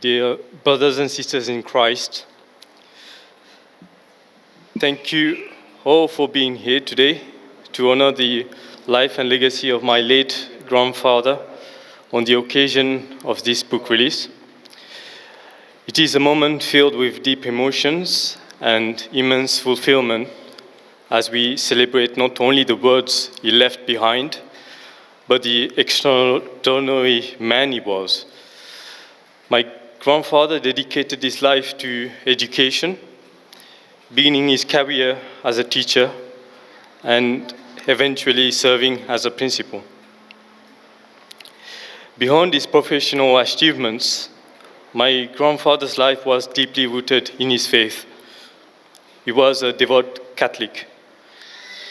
Dear brothers and sisters in Christ, thank you all for being here today to honor the life and legacy of my late grandfather on the occasion of this book release. It is a moment filled with deep emotions and immense fulfillment as we celebrate not only the words he left behind, but the extraordinary man he was. My grandfather dedicated his life to education, beginning his career as a teacher and eventually serving as a principal. Beyond his professional achievements, my grandfather's life was deeply rooted in his faith. He was a devout Catholic,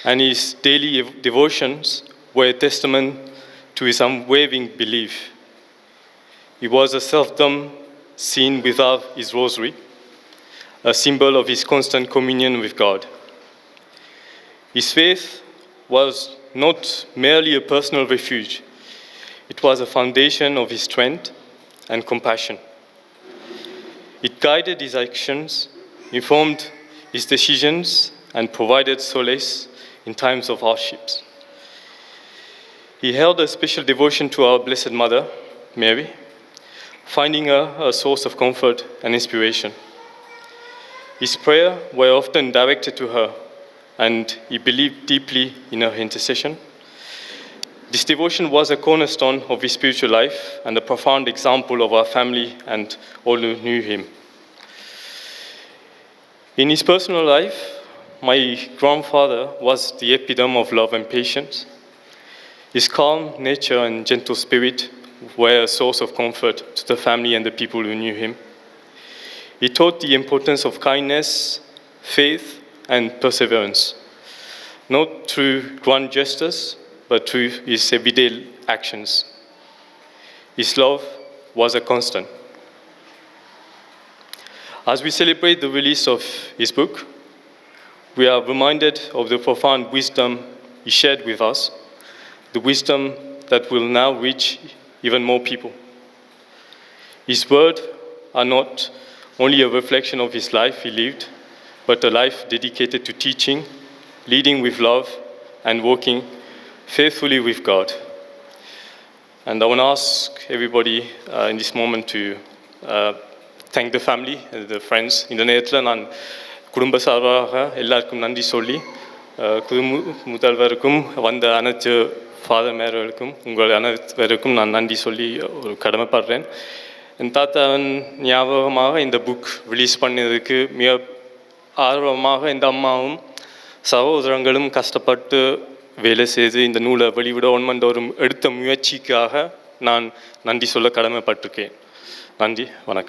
and his daily devotions were a testament to his unwavering belief. He was a self-dumb seen without his rosary, a symbol of his constant communion with God. His faith was not merely a personal refuge, it was a foundation of his strength and compassion. It guided his actions, informed his decisions, and provided solace in times of hardships. He held a special devotion to our Blessed Mother, Mary, finding her a source of comfort and inspiration. His prayers were often directed to her, and he believed deeply in her intercession. This devotion was a cornerstone of his spiritual life and a profound example of our family and all who knew him. In his personal life, my grandfather was the epitome of love and patience. His calm nature and gentle spirit were a source of comfort to the family and the people who knew him. He taught the importance of kindness, faith, and perseverance, not through grand gestures, but through his everyday actions. His love was a constant. As we celebrate the release of his book, we are reminded of the profound wisdom he shared with us, the wisdom that will now reach even more people. His words are not only a reflection of his life he lived, but a life dedicated to teaching, leading with love, and working faithfully with God. And I want to ask everybody uh, in this moment to uh, thank the family, uh, the friends. இந்த நேரத்தில் நான் குடும்ப சார்பாக எல்லாருக்கும் நன்றி சொல்லி அஹ், முதல்வருக்கும் வந்த அனைத்து ஃபாதர் மேர்களுக்கும் உங்கள் அனைவருக்கும் நான் நன்றி சொல்லி ஒரு கடமைப்படுறேன். என் தாத்தாவின் ஞாபகமாக இந்த புக் ரிலீஸ் பண்ணதுக்கு மிக ஆர்வமாக இந்த அம்மாவும் சகோதரங்களும் கஷ்டப்பட்டு வேலை செய்து இந்த நூலை வெளிவிட ஒன்மண்டோரும் எடுத்த முயற்சிக்காக நான் நன்றி சொல்ல கடமைப்பட்டிருக்கேன். நன்றி வணக்கம்.